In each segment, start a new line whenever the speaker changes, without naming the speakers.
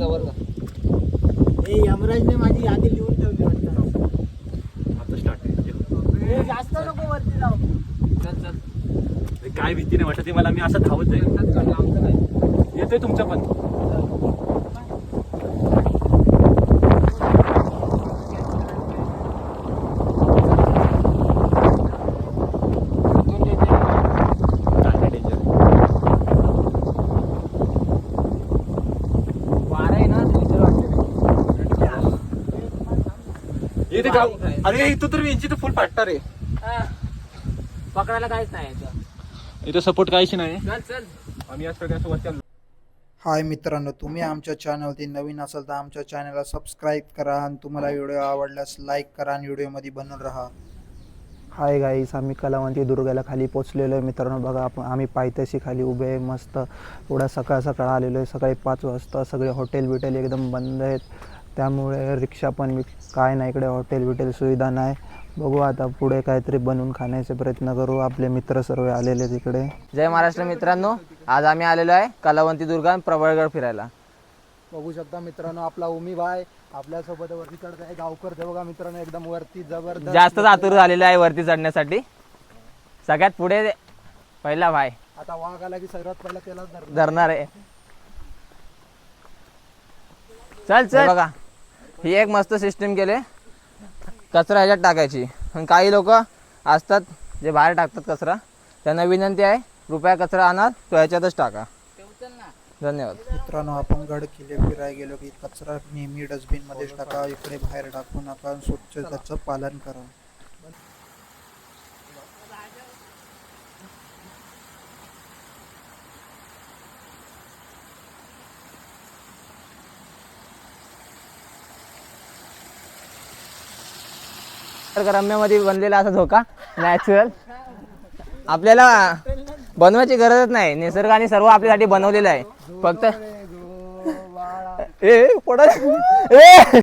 हे यमराजने माझी यादी लिहून ठेवली वाटतं.
आता स्टार्ट
हे जास्त नको वरती जाऊ.
चल चल.
काय भीती नाही वाटत मला मी असं धावत जाईल.
आमचं काय?
येतोय तुमच्या पण काय नाही danger.
वारा आहे ना danger वाटते
इथे गाव अरे इथं तर यांची तर फुल पाटणार आहे
हा. पकडायला काहीच नाही याचं.
इथं सपोर्ट काहीच नाही.
चल चल.
आम्ही आज सगळ्या वरती आलो.
हाय मित्रांनो तुम्ही आमच्या चॅनलवरती नवीन असाल तर आमच्या चॅनलला सबस्क्राईब करा आणि तुम्हाला व्हिडिओ आवडल्यास लाईक करा आणि व्हिडिओमध्ये बनून राहा. हाय गाईस आम्ही कलावंती दुर्गाला खाली पोचलेलो आहे. मित्रांनो बघा आपण आम्ही पायथ्याशी खाली उभे आहे. मस्त. एवढा सकाळ सकाळ आलेलो आहे. सकाळी पाच वाजता सगळे हॉटेल बिटेल एकदम बंद आहेत. त्यामुळे रिक्षा पण विक- काय नाही इकडे हॉटेल बिटेल सुविधा नाही. बघू आता पुढे काहीतरी बनवून खाण्याचे प्रयत्न करू. आपले मित्र सर्व आलेले आहेत इकडे.
जय महाराष्ट्र मित्रांनो. आज आम्ही आलेलो आहे कलावंती दुर्गा आणि प्रबळगड फिरायला.
बघू शकता मित्रांनो आपला उमी भाई आपल्यासोबत वरती चढत आहे गावकर. ते बघा मित्रांनो एकदम वरती जबरदस्त.
जास्तच आतुर झालेले आहे वरती चढण्यासाठी. सगळ्यात पुढे पहिला भाई
आता वाघ आला की सर्वात पहिला धरणार.
धरणार आहे. चल चल. बघा. ही एक मस्त सिस्टीम केले. कचरा ह्याच्यात टाकायची. आणि काही लोक असतात जे बाहेर टाकतात कचरा. त्यांना विनंती आहे कृपया कचरा आणा तो ह्याच्यातच टाका. धन्यवाद.
मित्रांनो आपण गड किल्ले फिरायला गेलो की कचरा नेहमी डस्टबिनमध्येच टाका इकडे बाहेर टाकू नका आणि स्वच्छतेचं पालन करा.
रम्यामध्ये बनलेला असा धोका? नॅचरल आपल्याला बनवायची गरजच नाही. निसर्गाने सर्व आपल्यासाठी बनवलेलं आहे. फक्त ए पडा ए!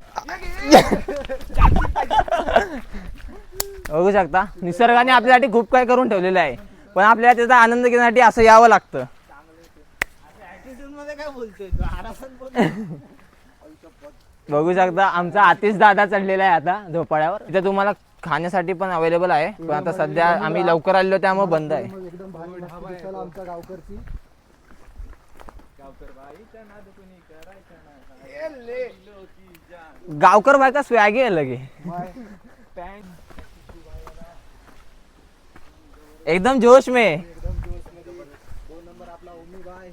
बघू शकता. निसर्गाने आपल्यासाठी खूप काही करून ठेवलेलं आहे. पण आपल्याला त्याचा आनंद घेण्यासाठी असं यावं लागतं
मध्ये काय बोलतोय तू आरामात बोल.
बघू शकता आमचा आतिश दादा चढलेला आहे आता झोपाळ्यावर. इथे तुम्हाला खाण्यासाठी पण अवेलेबल आहे पण आता सध्या आम्ही लवकर आलेलो त्यामुळे बंद आहे.
एकदम भारी मस्त दिसायला गावकरची
गावकर बायका स्वॅगी आहे लगे. एकदम जोश में.
जोश नंबर आपला उमी भाई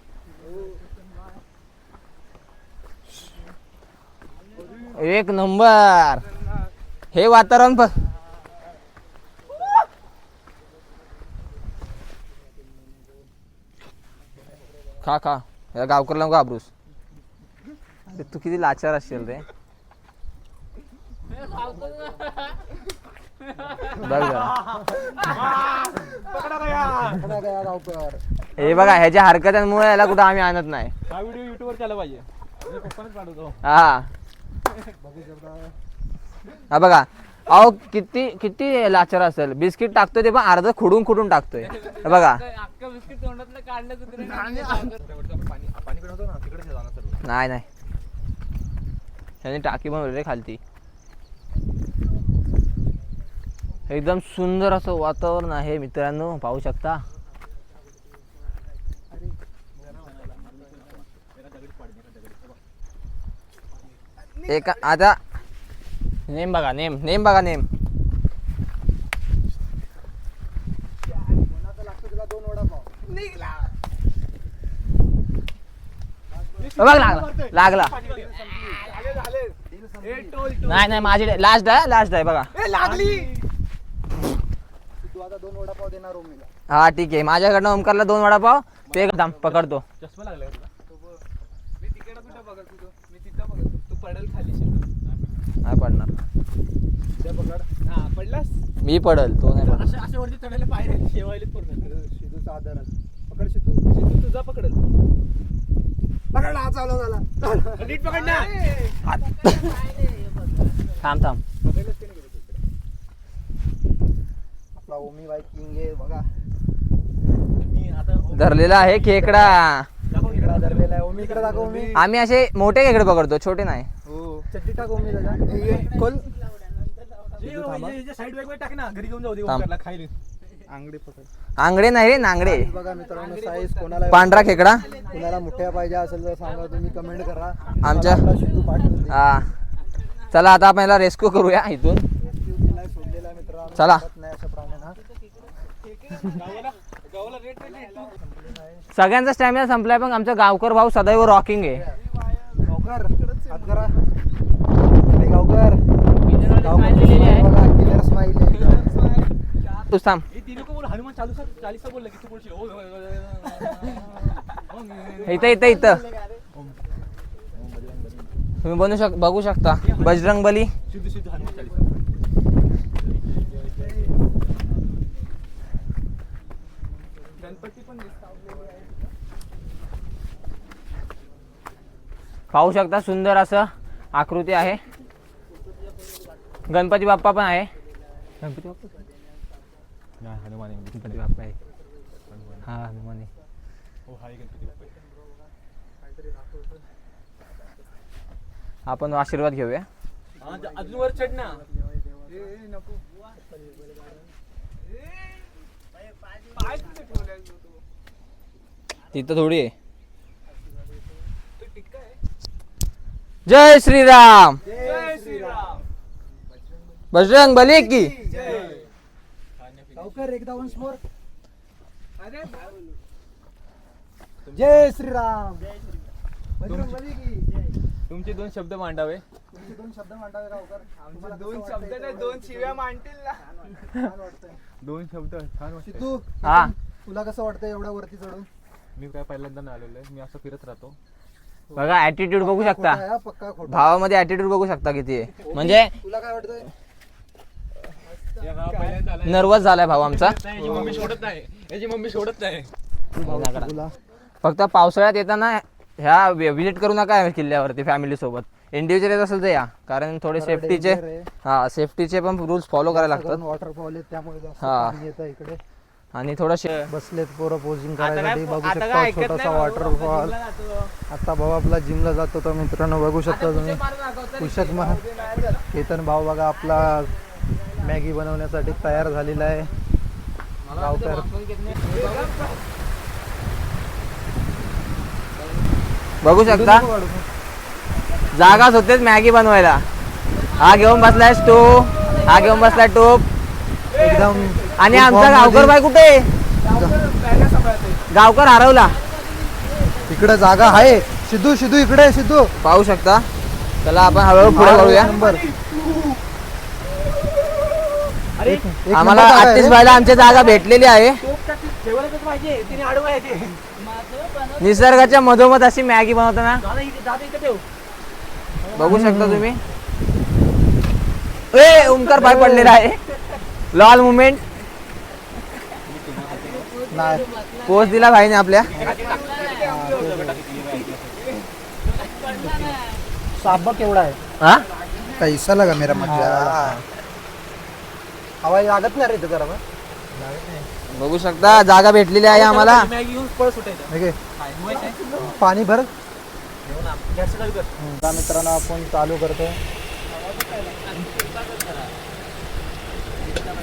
एक नंबर. हे वातावरण प- खा खा. या गावकरला घाबरूस. अरे तू किती लाचार असेल रे. हे बघा ह्याच्या हरकतांमुळे याला कुठं आम्ही आणत नाही.
हा व्हिडिओ युट्यूबवर चालला पाहिजे.
हा. हा बघा. अहो किती किती लाचार असेल. बिस्किट टाकतोय ते पण अर्ध खुडून खुडून टाकतोय. हे बघा. नाही. नाही ह्याने टाकी पण रे खालती. एकदम सुंदर असं वातावरण आहे मित्रांनो. पाहू शकता. एका आता नेम बघा नेम नेम बघा नेम. बघ लागला लागला. नाही नाही माझी लास्ट आहे लास्ट आहे बघा.
तू आता दोन वडापाव देणार उमीला
हा ठीक आहे. माझ्याकडनं ओमकारला दोन वडापाव ते पकडतो.
चष्मा लागला का तुला
मी तिकडे कुठं बघत होतो मी तिथं बघत होतो. तू पडेल खाली शिकून.
नाही पडणार.
पकड.
हा पडलास?
मी पडल तो नाही पडणार.
अशा अशा वरती चढायला पायऱ्या शेवायला पूर्ण.
शिजूचा आधार पकड
तुझा पकडल.
पकड चालू झाला.
नीट पकड ना.
थांब थांब.
आपला ओमी बाई किंग आहे बघा.
मी आता
धरलेला आहे खेकडा.
इकडा. धरलेला आहे. ओमी इकडे दाखव मी
आम्ही असे मोठे खेकडे पकडतो छोटे नाही.
चड्डी टाकू मी त्याच्यात खोल.
साईड बॅग टाक ना घरी घेऊन जाऊ दे
थांब.
ओमकारला खायला.
आंगडी पकड.
आंगडे नाही रे नांगडे.
बघा मित्रांनो साईज कोणाला
पांढरा खेकडा.
कुणाला मोठ्या पाहिजे असेल तर सांगा तुम्ही कमेंट करा.
आमच्या-. हा. चला आता आपण याला रेस्क्यू करूया इथून.
सोडलेला
चला. सगळ्यांचा स्टॅमिना संपलाय पण आमचा गावकर भाऊ सदैव रॉकिंग आहे.
ओ, ओ.
इथं इथं इथं तुम्ही बनू शक बघू शकता बजरंग बली
सिद्धू सिद्धू हनुमान चालीसा
गणपती पण दिसतात
पाहू शकता सुंदर असं आकृती आहे गणपती बाप्पा पण आहे. गणपती बाप्पा
हा, हनुमान. आहे.
गणपती बाप्पा आहे. हा हनुमान. आहे.
हो हाय गणपती बाप्पा.
आपण आशीर्वाद घेऊया.
हा, अजून वर चढ ना.
ए, ए, नको. ए, पाय कुठे ठेवलाय तू तू?
तिथं थोडी आहे.
तू टिक्का आहे
जय श्रीराम.
जय श्रीराम.
बजरंग बली की।
एकदा वन्स मोर
अरे
जय श्रीराम. बजरंगबली की
तुमचे दोन शब्द मांडावे.
तुमचे दोन शब्द मांडावे गावकर तुम्हाला
दोन शब्द नाही दोन शिव्या मांडतील ना.
दोन शब्द छान वाटतं
सिद्धू
हा.
तुला कसं वाटतंय एवढ्या वरती चढून?
मी काय पहिल्यांदा नाही आलेलो आहे मी असं फिरत राहतो.
बघा ऍटिट्यूड बघू शकता.
हा, पक्का खोटा
भावामध्ये ऍटिट्यूड बघू शकता किती आहे. म्हणजे
तुला काय वाटतंय?
नर्वस झालाय भाऊ आमचा.
याची मम्मी सोडत नाही. याची मम्मी सोडत नाही.
तुला
फक्त पावसाळ्यात येताना ह्या विजिट करू नका किल्ल्यावरती फॅमिली सोबत. इंडिव्हिज्युअल येत असेल तर या कारण थोडे सेफ्टीचे. हा सेफ्टीचे पण रुल्स फॉलो करायला लागतात.
वॉटरफॉल आहेत त्यामुळे जास्त
हा.
पाणी येतं इकडे.
आणि थोडं
बसलेत पोरं पोजिंग करायसाठी बघू शकता छोटासा वॉटरफॉल आता भाऊ आपला जिमला जातो तर मित्रांनो बघू शकता तुम्ही. पुषक महा केतन भाऊ बघा आपला मॅगी बनवण्यासाठी तयार झालेला आहे. गावकर.
बघू. शकता? जागाच होतेच मॅगी बनवायला. हा घेऊन बसलाय स्टो हा घेऊन बसलाय टोप
एकदम
आणि आमचा गावकर. बाय कुठे? गावकर हरवला.
इकडे जागा आहे. सिद्धू सिद्धू इकडे सिद्धू.
पाहू शकता. चला आपण हळूहळू पुढे
नंबर.
आम्हाला आतिश भाईला आमची जागा भेटलेली आहे.
पाहिजे तिने आडवा आहे ते
निसर्गाच्या मधोमध अशी मॅगी बनवताना बघू शकता तुम्ही. ए ओमकार पाय पडलेला आहे. Lol moment. पोच दिला भाईने आपल्या.
साबा केवढा आहे.
हा?
कैसा लगा मेरा मजा. हवा लागत नाही रे इथं जरा
बघू शकता जागा भेटलेली आहे आम्हाला.
मॅगी घेऊन पळ सुटायचं
ओके
काय? माहिती आहे?
पाणी भर.
घेऊन आप- गॅसचं चालू कर.
आता मित्रांनो आपण चालू करतो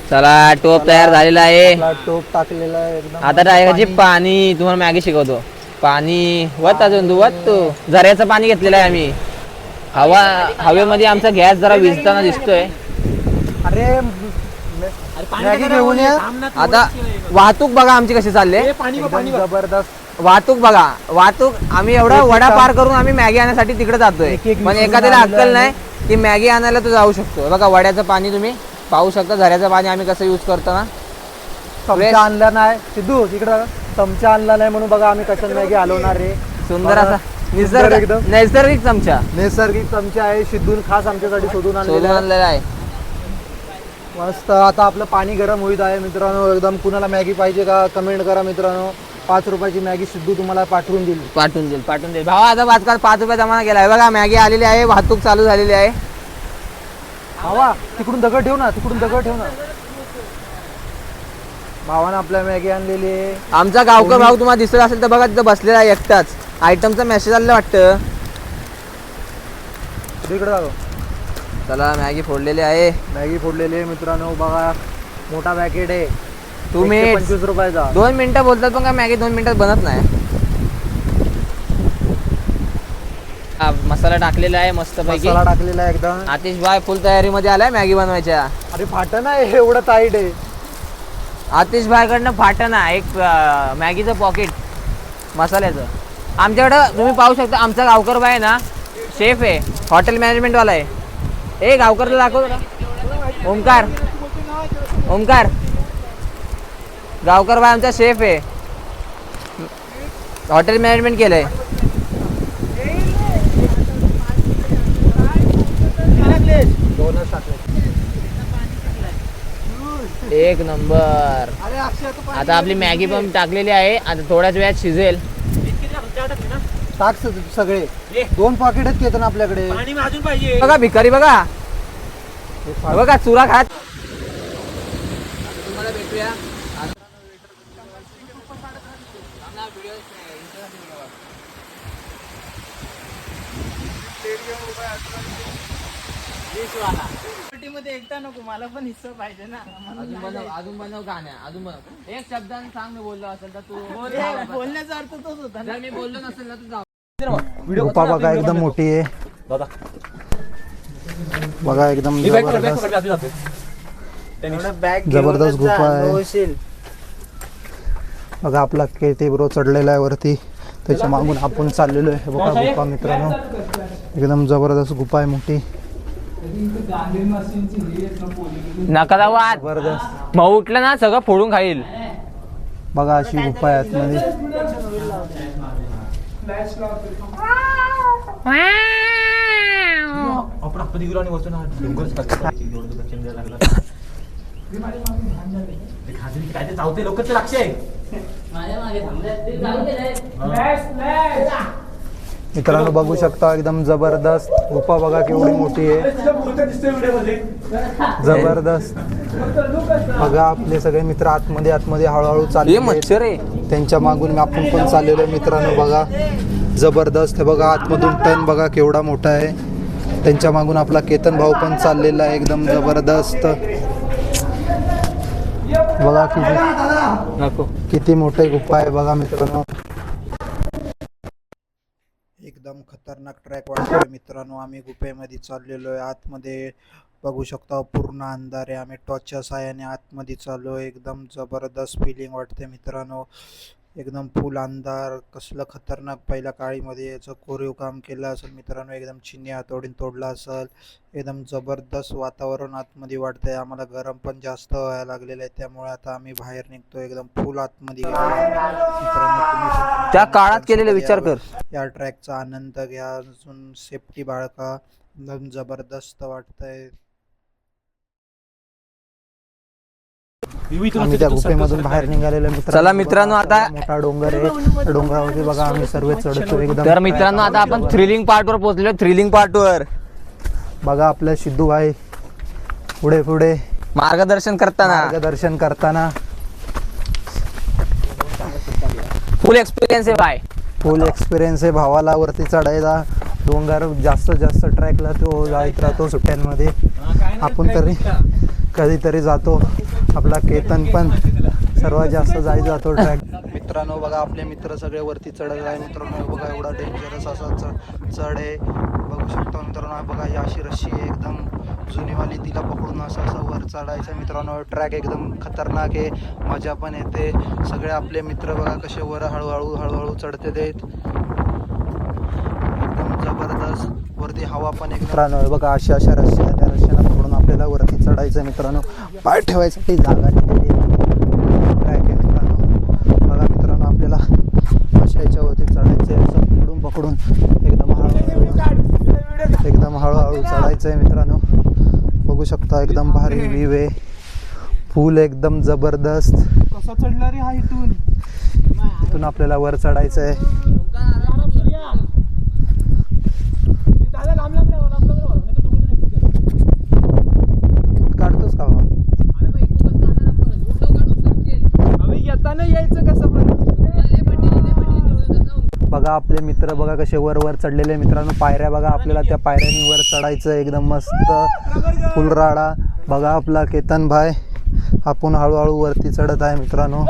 चला टोप तयार झालेला आहे.
आपला टोप टाकलेला आहे एकदम.
आता टाकायची पाणी. तुम्हाला मॅगी शिकवतो. पाणी वत अजून तू वत तू. झऱ्याचं पाणी घेतलेलं आहे आम्ही. हवा हवेमध्ये आमचा गॅस जरा विजताना दिसतोय.
अरे मॅगी घेऊन या.
आता वाहतूक बघा आमची कशी चालली आहे.
ए, पाणी बघ, पाणी
एकदम
बघ.
जबरदस्त.
वाहतूक बघा. वाहतूक आम्ही एवढा वडा पार करून आम्ही मॅगी आणण्यासाठी तिकडे जातोय.
एक- एक
पण
विसरून
एखाद्याला अक्कल. नाही की मॅगी आणायला तो जाऊ शकतो बघा वड्याचं पाणी तुम्ही पाहू शकता झऱ्याचं पाणी आम्ही कसं यूज करतो ना.
चमचा आणला नाही. सिद्धू इकडं चमचा आणला नाही म्हणून बघा आम्ही कशात मॅगी हलवणार रे
सुंदर असा
सुंदर
निसर्ग
एकदम.
नैसर्गिक चमचा.
नैसर्गिक चमचा आहे. सिद्धून खास आमच्यासाठी शोधून
शोधून
आणलेला आहे.
आणलेला आहे.
मस्त आता आपलं पाणी गरम होईत आहे मित्रांनो. एकदम कुणाला मॅगी पाहिजे का कमेंट करा मित्रांनो. पाच रुपयाची मॅगी सिद्धू तुम्हाला पाठवून दिली
पाठवून देईल पाठवून देईल. भावा आता आजकाल पाच रुपये जमाना गेला आहे बघा मॅगी आलेली आहे वाहतूक चालू झालेली आहे.
भावा तिकडून दगड ठेव ना तिकडून दगड ठेव ना. भावानं आपल्या मॅगी आणलेली आहे.
आमचा गावकर भाऊ तुम्हाला दिसत असेल तर बघा तिथं बसलेला आहे एकटाच. आयटमचा मेसेज आलेला वाटतं.
इकडे जातो
चला मॅगी फोडलेली आहे.
मॅगी फोडलेली आहे मित्रांनो बघा मोठा पॅकेट आहे.
तुम्ही
पंचवीस रुपयाचा.
दोन मिनिटं बोलतात पण काय मॅगी दोन मिनिटात बनत नाही. हा, मसाला टाकलेला आहे मस्त पैकी
मसाला टाकलेला आहे एकदम.
आतिश भाई फुल तयारीमध्ये आलाय मॅगी बनवायच्या.
अरे फाट नाही एवढं टाईट आहे.
आतिश भाईकडनं फाटं ना एक अं, मॅगीचं पॉकेट मसाल्याचं. आमच्याकडं तुम्ही पाहू शकता आमचा गावकर बाय आहे ना शेफ आहे हॉटेल मॅनेजमेंटवाला आहे. ए गावकरला दाखव जरा. ओमकार ओमकार गावकर बाय आमचा शेफ आहे. हॉटेल मॅनेजमेंट केलंय. एक नंबर. आता आपली मॅगी पण टाकलेली आहे. आता थोड्याच वेळात शिजेल.
टाक स- सगळे. दोन पॉकेट आहेत केतन आपल्याकडे.
आणि मग अजून पाहिजे.
बघा भिकारी बघा. बघा चुरा खात. तुम्हाला भेटूया.
मध्ये एकटा नको मला पण हिस्सा पाहिजे ना.
अजून बनव अजून बनव गाण्या अजून बनव. एक शब्दाने सांग मी बोललो असेल तर तू
बोलण्याचा अर्थ तोच होता
जर मी बोललो नसेल ना तू जाऊ.
गुफा बघा एकदम मोठी आहे.
दादा
बघा एकदम जबरदस्त. गुफा आहे. बघा आपला केते ब्रो चढलेला आहे वरती. त्याच्या मागून आपण चाललेलो आहे. बघा गुफा मित्रांनो. एकदम जबरदस्त गुफा आहे मोठी.
नका
जबरदस्त.
मग उठलं ना सगळं फोडून खाईल.
बघा अशी गुफा आहे आतमध्ये.
आपण आपण गेलो आणि वरतून हा. चेंज लागला. ते खाजगी काय ते चावते लोक लक्ष आहे
मित्रांनो बघू शकता एकदम जबरदस्त. गुफा बघा केवढी मोठी आहे. जबरदस्त. बघा आपले सगळे मित्र आतमध्ये आतमध्ये हळूहळू
हे
चालले
मच्छर आहे.
त्यांच्या मागून आपण पण चाललेलो आहे मित्रांनो बघा. जबरदस्त हे बघा आतमधून टन बघा केवढा मोठा आहे. त्यांच्या मागून आपला केतन भाऊ पण चाललेला आहे एकदम जबरदस्त. बघा किती किती मोठे गुफा आहे बघा मित्रांनो. एकदम खतरनाक ट्रॅक वाटतोय मित्रांनो. आम्ही गुफेमध्ये चाललेलो आहे. आतमध्ये बघू शकता पूर्ण अंधार आहे. आम्ही टॉर्चच्या साहाय्याने आतमध्ये चाललो आहे एकदम जबरदस्त फिलिंग वाटते मित्रांनो. एकदम फुल अंधार कसलं खतरनाक पहिल्या काळीमध्ये याचं कोरीव काम केलं असेल मित्रांनो एकदम चिन्नी हातोडीन तोडला असेल. एकदम जबरदस्त वातावरण आतमध्ये वाटतंय आम्हाला गरम पण जास्त व्हायला लागलेलं आहे त्यामुळे आता आम्ही बाहेर निघतो एकदम फुल आतमध्ये
त्या काळात केलेले विचार कर.
या ट्रॅकचा आनंद घ्या अजून सेफ्टी बाळका एकदम जबरदस्त वाटतंय. आम्ही त्या गुफेमधून बाहेर निघालेलो मित्र
चला मित्रांनो, आता-
मोठा डोंगर आहे. डोंगरावरती बघा आम्ही सर्व चढतो एकदम.
तर मित्रांनो आता आपण थ्रिलिंग पार्ट वर पोहोचलो थ्रिलिंग पार्ट वर.
बघा आपल्या सिद्धू भाई पुढे पुढे.
मार्गदर्शन करताना.
मार्गदर्शन करताना.
फुल एक्सपिरियन्स आहे बाय
फुल एक्सपिरियन्स आहे. भावाला वरती चढायला डोंगर जास्त जास्त ट्रॅकला तो जायत राहतो सुट्ट्यांमध्ये. आपण तरी कधीतरी जातो. आपला केतन पण सर्वात जास्त जाई जातो ट्रॅक मित्रांनो बघा आपले मित्र सगळे वरती चढत आहे. मित्रांनो बघा एवढा डेंजरस असा चढ चढ आहे. बघू शकतो मित्रांनो बघा ही अशी रशी आहे एकदम जुनीवाली तिला पकडून असं असं वर चढायचं. मित्रांनो ट्रॅक एकदम खतरनाक आहे. मजा पण येते. सगळे आपले मित्र बघा कसे वर हळूहळू हळूहळू चढते ते. एकदम जबरदस्त. वरती हवा पण एक मित्रांनो बघा अशा अशा पकडून आपल्याला वरती चढायचं मित्रांनो. पाय ठेवायसाठी जागा दिलेली आहे ट्रॅक आहे मित्रांनो? बघा मित्रांनो आपल्याला अशा याच्यावरती चढायचं आहे असं पकडून पकडून एकदम हळूहळू एकदम हळूहळू चढायचं आहे मित्रांनो. बघू शकता एकदम भारी व्ह्यू आहे. फुल एकदम जबरदस्त.
कसा चढला रे हा इथून?
इथून आपल्याला वर चढायचं आहे काढतोस का बा?
येताना यायचं कसं पण
बघा आपले मित्र बघा कसे वर वर चढलेले मित्रांनो पायऱ्या बघा आपल्याला त्या पायऱ्यांनी वर चढायचं एकदम मस्त फुलराडा बघा आपला केतन भाई आपण हळूहळू वरती चढत आहे मित्रांनो.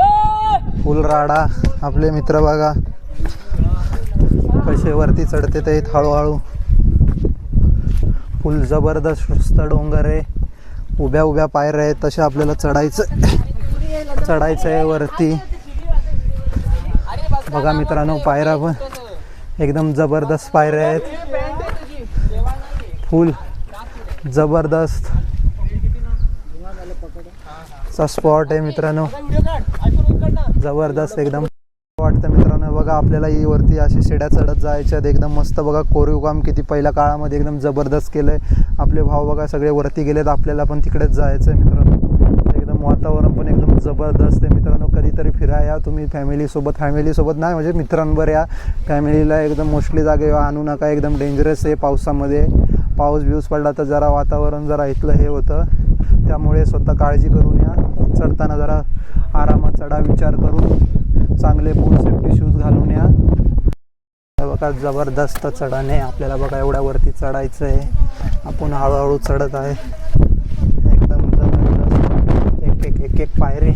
फुलराडा आपले मित्र बघा कसे वरती चढते ते हळूहळू. फुल जबरदस्त डोंगर आहे. उभ्या उभ्या पायऱ्या आहेत तशा आपल्याला चढायचं चढायचं आहे वरती. बघा मित्रांनो पायऱ्या पण एकदम जबरदस्त पायऱ्या आहेत. फुल जबरदस्त. चा स्पॉट आहे मित्रांनो. जबरदस्त एकदम वाटतं मित्रांनो. बघा आपल्याला ही वरती अशी शिड्या चढत जायच्या एकदम मस्त बघा कोरीव काम किती पहिल्या काळामध्ये एकदम जबरदस्त केलंय. आपले भाऊ बघा सगळे वरती गेलेत. आपल्याला पण तिकडेच जायचं आहे मित्रांनो. एकदम वातावरण पण एकदम जबरदस्त आहे मित्रांनो. कधीतरी फिरा या तुम्ही फॅमिलीसोबत फॅमिलीसोबत नाही म्हणजे मित्रांवर या. फॅमिलीला एकदम मोस्टली जागे आणू नका. एकदम डेंजरस आहे पावसामध्ये. पाऊस बिऊस पडला तर जरा वातावरण जरा इथलं हे होतं. त्यामुळे स्वतः काळजी करून या. चढताना जरा आरामात चढा विचार करून चांगले बूट सेफ्टी शूज घालून या. बघा जबरदस्त चढाने. आपल्याला बघा एवढ्या वरती चढायचं आहे आपण हळूहळू चढत आहे. एक एक एक एक पायरी.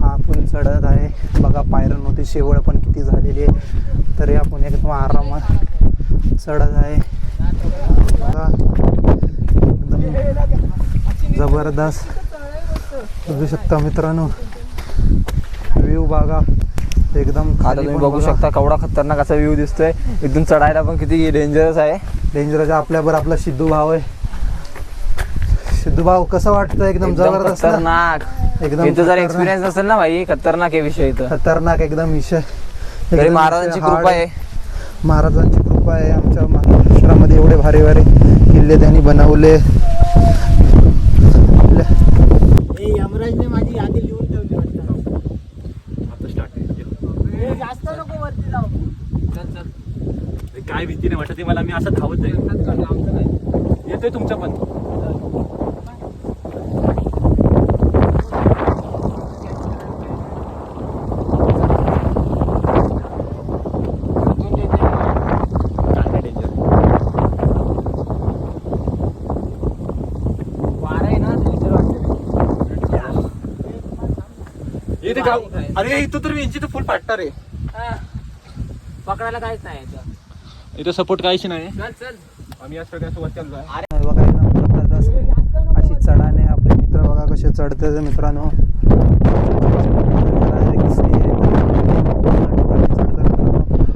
हा आपण चढत आहे. बघा पायऱ्यांवरती शेवळ पण किती झालेली आहे. तरी आपण एकदम आरामात चढत आहे. बघा एकदम जबरदस्त. बघू शकता मित्रांनो व्ह्यू बघा. एकदम खाली
बघू. शकता केवढा खतरनाक असा व्ह्यू दिसतोय. इथून चढायला पण किती डेंजरस आहे.
डेंजरच्या आपल्यावर आपला सिद्धू भाव आहे. भाव कसं वाटतं? एकदम जबरदस्त ना?
खतरनाक.
एकदम
इथं जर
खतरनाक.
एक्सपिरियन्स नसेल ना भाई खतरनाक आहे विषय इथं.
खतरनाक एकदम विषय.
तरी
एकदम
महाराजांची
hard
कृपा आहे.
महाराजांची कृपा आहे. आमच्या महाराष्ट्रामध्ये एवढे भारी भारी किल्ले त्यांनी बनवले. आपल्या
यमराजने माझी यादी लिहून ठेवली वाटतं.
आता स्टार्ट
हे जास्त नको वरती जाऊ.
काय भीती नाही वाटत मला मी असं धावत आहे येतोय तुमच्या पण काय नाही danger. इथे गाव अरे इथं तर यांची तर फुल फाटणार आहे.
पकडायला काहीच नाही.
इथं. सपोर्ट काहीच नाही.
चल चल.
आम्ही या सगळ्यासोबत चाललोय.
बघा एकदम जबरदस्त अशी चढाने आपले मित्र बघा कसे चढते ते मित्रांनो.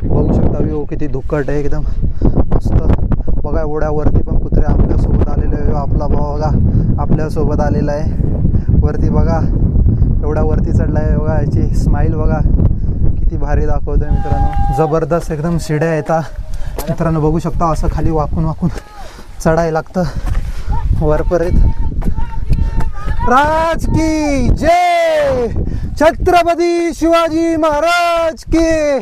बघू शकता व्यू किती धुक्कट आहे एकदम मस्त. बघा एवढ्या वरती पण कुत्रे आपल्यासोबत आलेले आहे आपला भाऊ बघा आपल्यासोबत आलेला आहे. वरती बघा. एवढ्या वरती चढला आहे बघा याची स्माईल बघा. किती भारी दाखवतोय मित्रांनो. जबरदस्त एकदम शिड्या येतात मित्रांनो बघू शकता असं खाली वाकून वाकून चढायला लागतं. वरपर्यंत. राज की जय! छत्रपती शिवाजी महाराज की!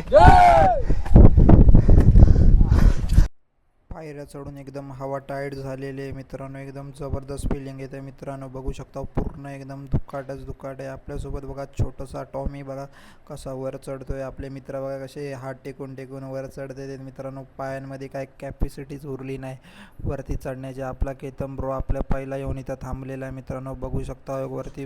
पायऱ्या चढून एकदम हवा टाईट झालेली आहे. मित्रांनो एकदम जबरदस्त फिलिंग येते मित्रांनो बघू शकता पूर्ण एकदम दुक्काटच दुक्काट आहे. आपल्यासोबत बघा छोटासा टॉमी बघा कसा वर चढतो आहे आपले मित्र बघा कसे हात टेकून टेकून वर चढते ते. मित्रांनो पायांमध्ये काय कॅपॅसिटीच उरली नाही. वरती चढण्याची आपला केतम ब्रो आपल्या पहिला येऊन इथं थांबलेला आहे. मित्रांनो बघू शकता वरती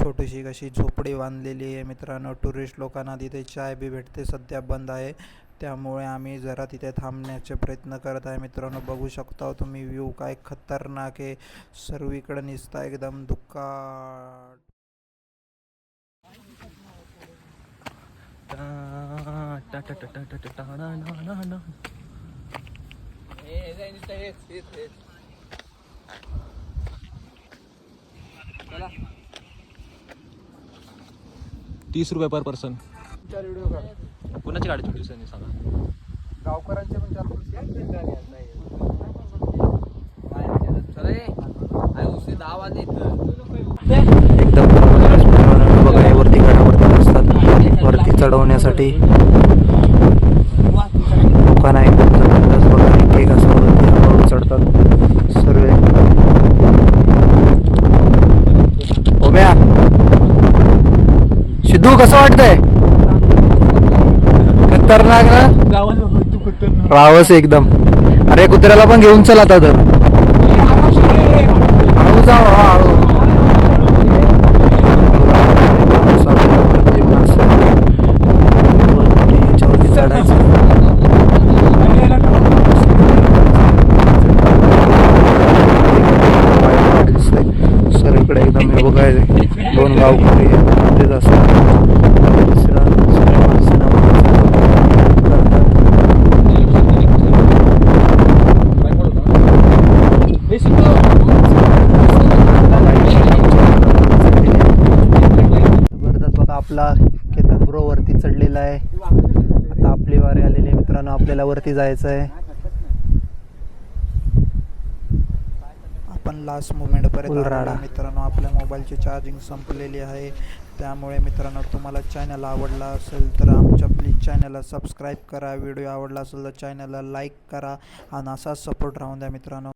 छोटीशी कशी झोपडी बांधलेली आहे. मित्रांनो टुरिस्ट लोकांना तिथे चाय बी भेटते. सध्या बंद आहे. त्यामुळे आम्ही जरा तिथे थांबण्याचे प्रयत्न करत आहे. मित्रांनो बघू शकता तुम्ही व्ह्यू काय खतरनाक आहे. सर्वीकडे निसता एकदम दुःखाट.
तीस रुपये पर पर्सन. कोणाची गाडी छोटी सनी सांगा?
गावकऱ्यांचे पण चार एकदम बघा हे वरती गडावरती असतात वरती चढवण्यासाठी. दुकान आहे. एकदम जबरदस्त बघा. एक एक असं वरती हळूहळू चढतात. सर्व ओम्या सिद्धू कसं वाटतंय? खतरनाक ना? रावस एकदम. अरे कुत्र्याला पण घेऊन चल आता तर. हळू जाऊ हा, हळू. सर इकडे एकदम हे बघायला दोन गावकरी असतात तिसरा दुसऱ्या माणसाला करतात. जबरदस्त बघा आपला केतन ब्रो चढलेला आहे आता आपली वारी आलेली आहे मित्रांनो आपल्याला वरती जायचं आहे आपण लास्ट मुमेंटपर्यंत आलेलो आहे मित्रांनो आपल्या मोबाईलची चार्जिंग संपलेली आहे. त्यामुळे मित्रांनो तुम्हाला चॅनल आवडला असेल तर आमच्या प्लीज चॅनलला सबस्क्राईब करा. व्हिडिओ आवडला असेल तर चॅनलला लाईक करा. आणि असाच सपोर्ट राहून द्या मित्रांनो.